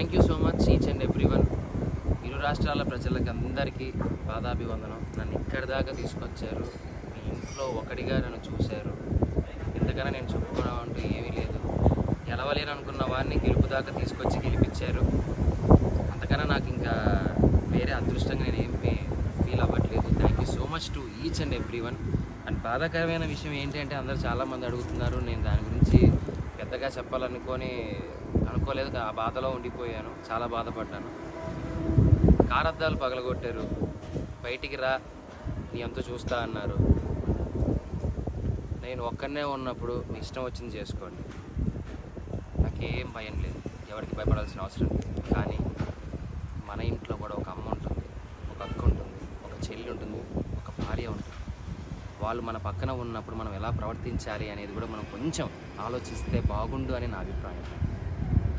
Thank you so much each and every one ఇరు రాష్ట్రాల ప్రజలకు అందరికీ పాదాభివందనం. నన్ను ఇక్కడి దాకా తీసుకొచ్చారు. మీ ఇంట్లో ఒకటిగా నన్ను చూశారు. ఎందుకన్నా నేను చెప్పుకోవడం అంటూ ఏమీ లేదు. గెలవలేను అనుకున్న వాడిని గెలుపు దాకా తీసుకొచ్చి గెలిపించారు. అంతకన్నా నాకు ఇంకా వేరే అదృష్టంగా నేను ఏం ఫీల్ అవ్వట్లేదు. Thank you so much to each and every one and బాధాకరమైన విషయం ఏంటంటే అందరూ చాలామంది అడుగుతున్నారు. నేను దాని గురించి పెద్దగా చెప్పాలనుకొని అనుకోలేదు ఆ బాధలో ఉండిపోయాను చాలా బాధపడ్డాను. కారద్దాలు పగలగొట్టారు. బయటికి రా నీ ఎంత చూస్తా అన్నారు. నేను ఒక్కనే ఉన్నప్పుడు మీ ఇష్టం వచ్చింది చేసుకోండి. నాకేం భయం లేదు ఎవరికి భయపడాల్సిన అవసరం లేదు. కానీ మన ఇంట్లో కూడా ఒక అమ్మ ఉంటుంది ఒక అక్క ఉంటుంది ఒక చెల్లి ఉంటుంది ఒక భార్య ఉంటుంది. వాళ్ళు మన పక్కన ఉన్నప్పుడు మనం ఎలా ప్రవర్తించాలి అనేది కూడా మనం కొంచెం ఆలోచిస్తే బాగుండు అని నా అభిప్రాయం.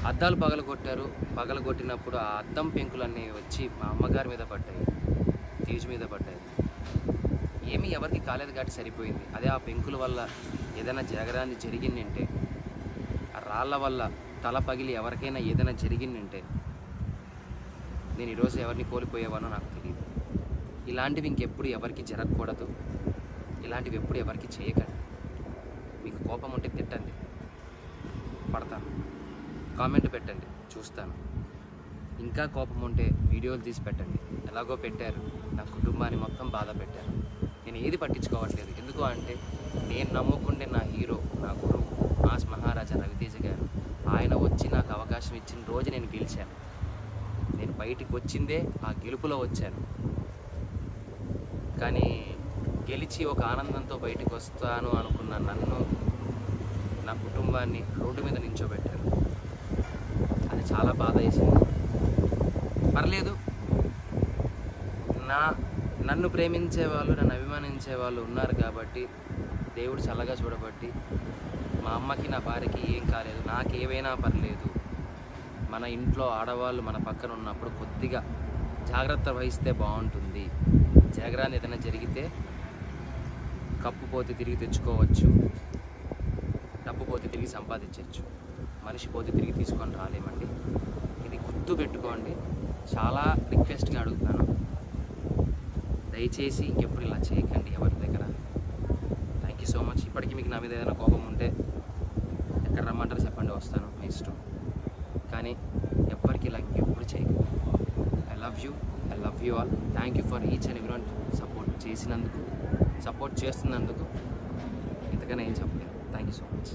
అద్దాలు పగలగొట్టారు. పగలగొట్టినప్పుడు ఆ అద్దం పెంకులన్నీ వచ్చి మా అమ్మగారి మీద పడ్డాయి. తీజు మీద పడ్డాయి. ఏమీ ఎవరికి కాలేదు కాబట్టి సరిపోయింది. అదే ఆ పెంకుల వల్ల ఏదైనా జగరాన్ని జరిగిందంటే ఆ రాళ్ళ వల్ల తల పగిలి ఎవరికైనా ఏదైనా జరిగిందంటే నేను ఈరోజు ఎవరిని కోల్పోయేవానో నాకు తెలియదు ఇలాంటివి ఇంకెప్పుడు ఎవరికి జరగకూడదు. ఇలాంటివి ఎప్పుడు ఎవరికి చేయకండి. మీకు కోపం ఉంటే తిట్టండి. పడతాను. కామెంట్ పెట్టండి చూస్తాను. ఇంకా కోపం ఉంటే వీడియోలు తీసి పెట్టండి. ఎలాగో పెట్టారు. నా కుటుంబాన్ని మొత్తం బాధ పెట్టారు. నేను ఏది పట్టించుకోవట్లేదు. ఎందుకు అంటే నేను నమ్ముకుండే నా హీరో నా గురువు మాస్ మహారాజా రవితేజ గారు. ఆయన వచ్చి నాకు అవకాశం ఇచ్చిన రోజు నేను గెలిచాను. నేను బయటికి వచ్చిందే ఆ గెలుపులో వచ్చాను. కానీ గెలిచి ఒక ఆనందంతో బయటకు వస్తాను అనుకున్న నన్ను నా కుటుంబాన్ని రోడ్డు మీద నించోబెట్టారు. అది చాలా బాధ వేసింది. పర్లేదు. నా నన్ను ప్రేమించే వాళ్ళు నన్ను అభిమానించే వాళ్ళు ఉన్నారు కాబట్టి దేవుడు చల్లగా చూడబట్టి మా అమ్మకి నా భార్యకి ఏం కాలేదు. నాకేవైనా పర్లేదు. మన ఇంట్లో ఆడవాళ్ళు మన పక్కన ఉన్నప్పుడు కొద్దిగా జాగ్రత్త వహిస్తే బాగుంటుంది. జాగ్రత్త ఏదైనా జరిగితే కప్పు పోతే తిరిగి తెచ్చుకోవచ్చు. డబ్బు పోతే తిరిగి సంపాదించవచ్చు. మనిషి పోతే తిరిగి తీసుకొని రాలేమండి. ఇది గుర్తు పెట్టుకోండి. చాలా రిక్వెస్ట్గా అడుగుతాను. దయచేసి ఇంకెప్పుడు ఇలా చేయకండి ఎవరి దగ్గర. థ్యాంక్ యూ సో మచ్ ఇప్పటికీ మీకు నా మీద ఏదైనా కోపం ఉంటే ఎక్కడ రమ్మంటారు చెప్పండి వస్తాను మీ ఇష్టం. కానీ ఎవ్వరికి ఇలా ఎప్పుడు చేయకండి. I love you I love you all thank you for each and everyone support చేసినందుకు సపోర్ట్ చేస్తున్నందుకు ఇంతకన్నా ఏం చెప్పలేదు థ్యాంక్ యూ సో మచ్